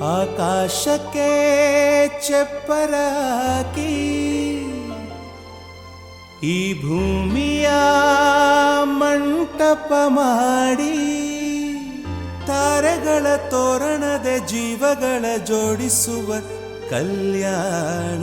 ಆಕಾಶಕ್ಕೆ ಚಪ್ಪರಾಕಿ ಈ ಭೂಮಿಯ ಮಂಟಪ ಮಾಡಿ ತಾರೆಗಳ ತೋರಣದ ಜೀವಗಳ ಜೋಡಿಸುವ ಕಲ್ಯಾಣ.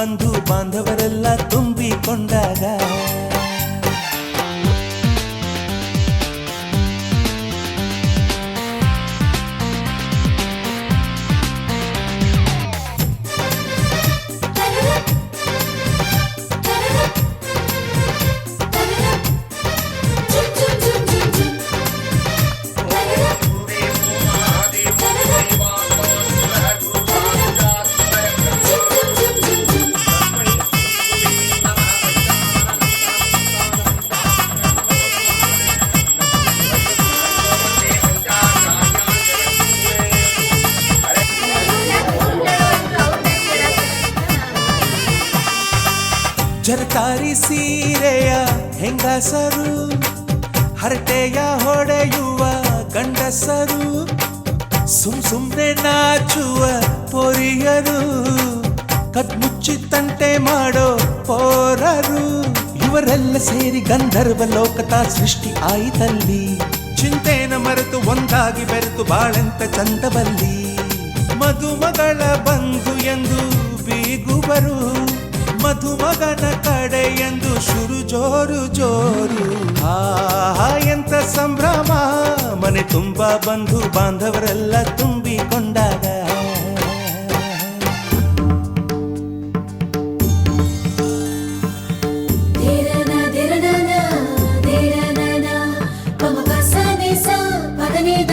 ತುಂಬ ಬಂಧು ಬಾಂಧವರೆಲ್ಲ ತುಂಬಿಕೊಂಡಾಗ ಜರಕಾರಿ ಸೀರೆಯ ಹೆಂಗಸರು, ಹರಟೆಯ ಹೊಡೆಯುವ ಗಂಡಸರು, ಸುಮ್ ಸುಮ್ನೆ ನಾಚುವ ಪೊರಿಯರು ಕದ್ಮುಚ್ಚಿ ತಂಟೆ ಮಾಡೋ ಪೋರರು. ಇವರೆಲ್ಲ ಸೇರಿ ಗಂಧರ್ವ ಲೋಕತಾ ಸೃಷ್ಟಿ ಆಯಿತಲ್ಲಿ. ಚಿಂತೆನ ಮರೆತು ಒಂದಾಗಿ ಬೆರೆತು ಬಾಳೆಂತ ಚಂದವಲ್ಲಿ. ಮಧುಮಗಳ ಬಂಧು ಎಂದು ಬೀಗುವರು. ಮಧುಮಗನ ಎಂದು ಶುರು ಜೋರು ಜೋರು. ಆ ಎಂತ ಸಂಭ್ರಮ. ಮನೆ ತುಂಬಾ ಬಂಧು ಬಾಂಧವರೆಲ್ಲ ತುಂಬಿಕೊಂಡಾಗ. ಪದನೇ